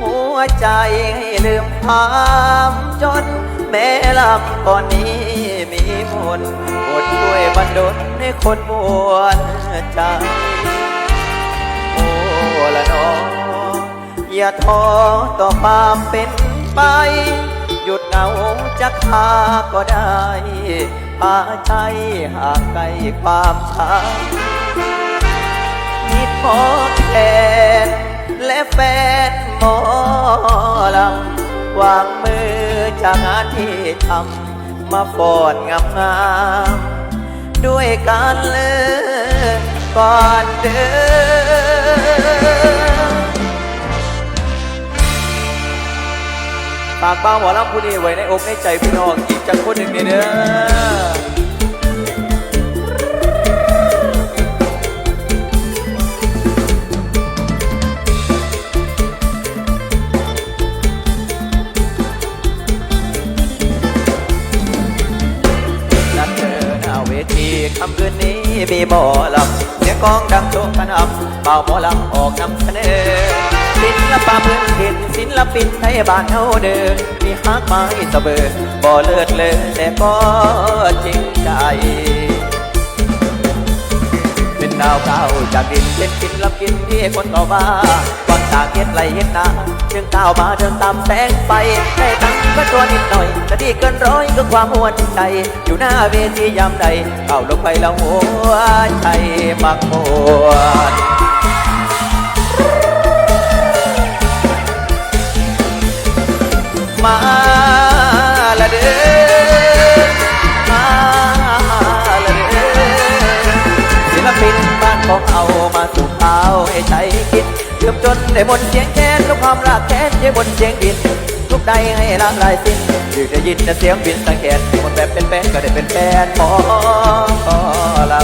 หัวใจให้ลืมความจน แม้ลำก่อนนี้มีมนต์โปรดช่วยบันดลให้คนมวนใจโอ้ละน้องอย่าท้อต่อความเป็นไป หยุดเหงาจะคาก็ได้พาใจหางไกลความช้ำมีพอแทน และแฟนหมอลำวางมือจากงานที่ทำมาฟอนงามงามด้วยการเลิกก่อนเดินฝากบ้าหมอลำผู้นี้ไว้ในอกในใจพี่น้องอีกจักคนหนึ่งนี่เด้อ คำคืนนี้มีหมอลำเสียงกองดังโชกันอับเป่าหมอลำออกนำเสนอศิลปะพื้นถิ่นศิลปินไทยบ้านเฮาเดินมีฮักไม้สะเบิดบ่เลิศเลยแต่ก็จริงใจ เป็นดาวเก่าจากดินเล่นกินรับกินที่คนต่อมา ตาเก็ดไหลเห็นนาจึงก้าวมาเดินตามแสงไฟได้ตังก็ตัวนิดหน่อยจะดีเกินร้อยก็ความหัวใจ อยู่หน้าเวทียามใดเอาลงไปแล้วหัวใจมักมวนมาละเด้อมาละเด้อศิลปินบ้านของเอามาสู่ข่าให้ใจคิด เกือบจนได้หมดเสียงแค้นทุกความรักแค้นยังบนเสียงบิน ทุกใดให้ละลายสิ้นยืนได้ยินแต่เสียงบินสังเกตหมดแบบเป็นแฟนก็ได้เป็นแฟนหมอล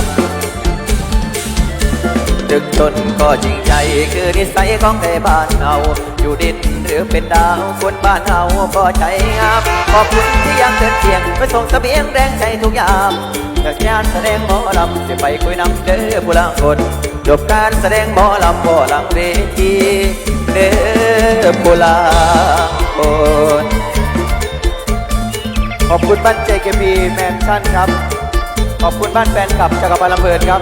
ำดึกจนก็จริงใจคือนิสัยของไทยบ้านเอา อยู่ดินหรือเป็นดาวคนบ้านเอาก็ใจงามขอบคุณที่ยังเดินเสียงไปส่งเสบียงแรงใจทุกยาง จากงานแสดงหมอลำจะไปคุยนำเด้อผู้ละคนจบการแสดงหมอลำบ่หลังเวทีเด้อผู้ละคนขอบคุณบ้านเจเกบีแมนชั่นครับ ขอบคุณบ้านแฟนคลับจักรพันธ์ลำเพินครับ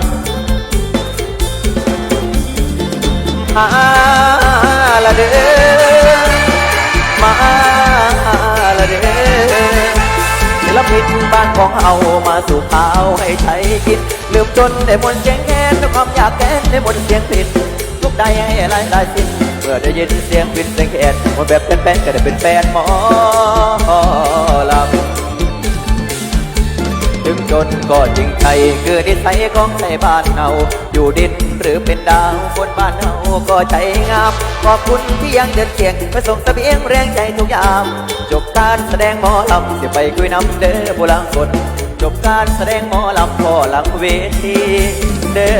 มาละเด้อ คิดบ้านของเอามาสู่ข้าวให้ใช้กินลืมจนได้มนเสียงแค้นด้วยความอยากแค้นได้มนเสียงผิดทุกใดให้ลายลายสิ้นเมื่อได้ยินเสียงผิดเสียงแค้นหมดแบบเป็นแฟนก็ได้เป็นแฟนหมอลำ ถึงจนก็จริงใจคือนิสัยของไทยบ้านเราอยู่ดินหรือเป็นดาวคนบ้านเราก็ใจงาม ขอบคุณที่ยังเดินเคียงมาส่งเสบียงแรงใจทุกยาม จบการแสดงหมอลำเสียไปคุยนำเด้อผู้ลังคนจบการแสดงหมอลำพ่อหลังเวทีเด้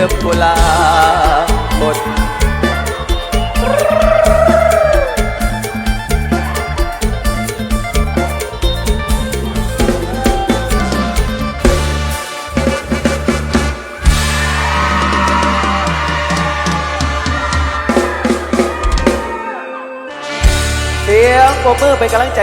อผู้ลังคน ปรบมือเป็นกำลังใจ